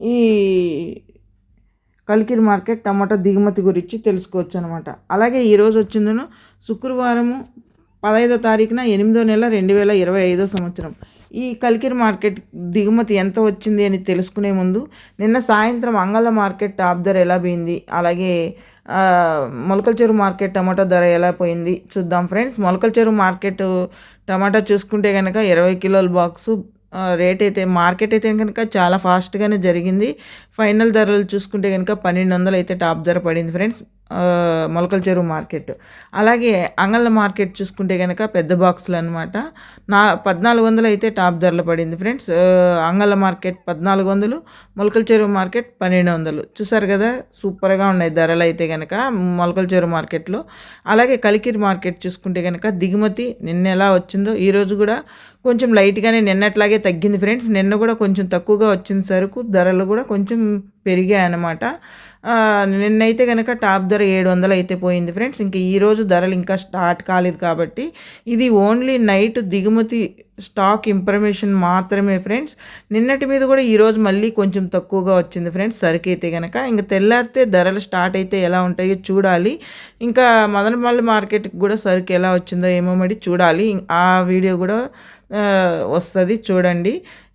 ఈ కలికిరి మార్కెట్ టమాటా దిగుమతి గురించి తెలుసుకోవచ్చు అనమాట అలాగే ఈరోజు వచ్చిందను శుక్రవారము పదహైదో తారీఖున ఎనిమిదో నెల రెండు వేల ఇరవై ఐదో సంవత్సరం. ఈ కలికిరి మార్కెట్ దిగుమతి ఎంత వచ్చింది అని తెలుసుకునే ముందు నిన్న సాయంత్రం అంగళ మార్కెట్ టాప్ ధర ఎలా పోయింది? అలాగే మొలకల చెరువు మార్కెట్ టమాటా ధర ఎలా పోయింది? చూద్దాం ఫ్రెండ్స్. మొలకల చెరువు మార్కెట్ టమాటా చూసుకుంటే కనుక ఇరవై కిలోల బాక్సు రేట్ అయితే మార్కెట్ అయితే కనుక చాలా ఫాస్ట్గానే జరిగింది. ఫైనల్ ధరలు చూసుకుంటే కనుక పన్నెండు వందలు అయితే టాప్ ధర పడింది ఫ్రెండ్స్ మొలకల చెరువు మార్కెట్. అలాగే అంగళ్ళ మార్కెట్ చూసుకుంటే కనుక పెద్ద బాక్సులు అనమాట నా పద్నాలుగు వందలు అయితే టాప్ ధరలు పడింది ఫ్రెండ్స్. అంగళ్ళ మార్కెట్ పద్నాలుగు వందలు మొలకల చెరువు మార్కెట్ పన్నెండు వందలు చూసారు కదా సూపర్గా ఉన్నాయి ధరలు అయితే కనుక మొలకల చెరువు మార్కెట్లో. అలాగే కలికిరి మార్కెట్ చూసుకుంటే కనుక దిగుమతి నిన్న ఎలా వచ్చిందో ఈరోజు కూడా కొంచెం లైట్గానే నిన్నట్లాగే తగ్గింది ఫ్రెండ్స్. నిన్న కూడా కొంచెం తక్కువగా వచ్చిన సరుకు ధరలు కూడా కొంచెం పెరిగాయి అన్నమాట నిన్నైతే కనుక టాప్ ధర ఏడు వందలు అయితే పోయింది ఫ్రెండ్స్. ఇంకా ఈరోజు ధరలు ఇంకా స్టార్ట్ కాలేదు కాబట్టి ఇది ఓన్లీ నైట్ దిగుమతి స్టాక్ ఇన్ఫర్మేషన్ మాత్రమే ఫ్రెండ్స్ నిన్నటి మీద కూడా ఈరోజు మళ్ళీ కొంచెం తక్కువగా వచ్చింది ఫ్రెండ్స్ సరికైతే అయితే కనుక ఇంకా తెల్లారితే ధరలు స్టార్ట్ అయితే ఎలా ఉంటాయో చూడాలి. ఇంకా మదనపల్లి మార్కెట్కి కూడా సరుకు ఎలా వచ్చిందో ఏమో మరి చూడాలి. ఆ వీడియో కూడా వస్తుంది చూడండి.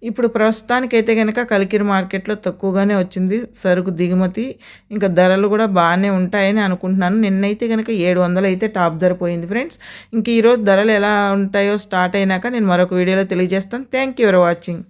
ఇప్పుడు ప్రస్తుతానికైతే కనుక కలికిరి మార్కెట్లో తక్కువగానే వచ్చింది సరుకు దిగుమతి. ఇంకా ధరలు కూడా బాగానే ఉంటాయని అనుకుంటున్నాను. నిన్నైతే కనుక ఏడు వందలు అయితే టాప్ ధర పోయింది ఫ్రెండ్స్ ఇంక ఈరోజు ధరలు ఎలా ఉంటాయో స్టార్ట్ అయినాక నేను మరొక మరొక వీడియోలో తెలియజేస్తాను. Thank you for watching